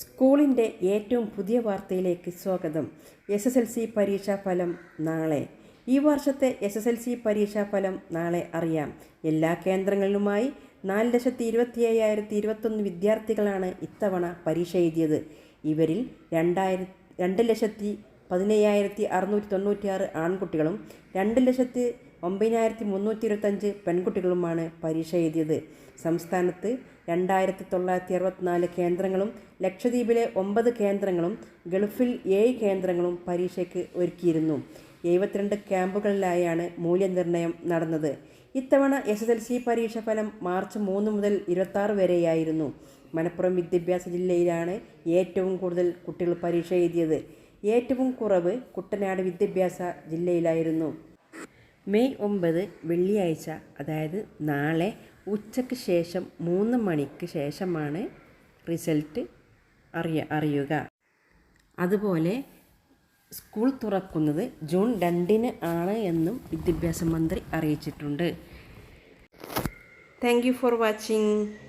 സ്കൂളിന്റെ ഏറ്റവും പുതിയ വാർത്തയിലേക്ക് സ്വാഗതം. എസ് എസ് എൽ സി പരീക്ഷാ ഫലം നാളെ. ഈ വർഷത്തെ എസ് എസ് എൽ സി പരീക്ഷാ ഫലം നാളെ അറിയാം. എല്ലാ കേന്ദ്രങ്ങളിലുമായി നാല് ലക്ഷത്തി ഇരുപത്തി അയ്യായിരത്തി ഇരുപത്തൊന്ന് വിദ്യാർത്ഥികളാണ് ഇത്തവണ പരീക്ഷ എഴുതിയത്. ഇവരിൽ രണ്ടായിര രണ്ട് ലക്ഷത്തി പതിനയ്യായിരത്തി അറുന്നൂറ്റി തൊണ്ണൂറ്റിയാറ് ആൺകുട്ടികളും രണ്ട് ലക്ഷത്തി ഒമ്പതിനായിരത്തി മുന്നൂറ്റി ഇരുപത്തഞ്ച് പെൺകുട്ടികളുമാണ് പരീക്ഷ എഴുതിയത്. സംസ്ഥാനത്ത് രണ്ടായിരത്തി തൊള്ളായിരത്തി അറുപത്തിനാല് കേന്ദ്രങ്ങളും ലക്ഷദ്വീപിലെ ഒമ്പത് കേന്ദ്രങ്ങളും ഗൾഫിൽ ഏഴ് കേന്ദ്രങ്ങളും പരീക്ഷയ്ക്ക് ഒരുക്കിയിരുന്നു. എഴുപത്തിരണ്ട് ക്യാമ്പുകളിലായാണ് മൂല്യനിർണയം നടന്നത്. ഇത്തവണ എസ് എസ് എൽ സി പരീക്ഷ ഫലം മാർച്ച് മൂന്ന് മുതൽ ഇരുപത്താറ് വരെയായിരുന്നു. മലപ്പുറം വിദ്യാഭ്യാസ ജില്ലയിലാണ് ഏറ്റവും കൂടുതൽ കുട്ടികൾ പരീക്ഷ എഴുതിയത്. ഏറ്റവും കുറവ് കുട്ടനാട് വിദ്യാഭ്യാസ ജില്ലയിലായിരുന്നു. മെയ് ഒമ്പത് വെള്ളിയാഴ്ച അതായത് നാളെ ഉച്ചയ്ക്ക് ശേഷം മൂന്ന് മണിക്ക് ശേഷമാണ് റിസൾട്ട് അറിയ അറിയുക. അതുപോലെ സ്കൂൾ തുറക്കുന്നത് ജൂൺ രണ്ടിന് ആണ് എന്നും വിദ്യാഭ്യാസ മന്ത്രി അറിയിച്ചിട്ടുണ്ട്. Thank for watching.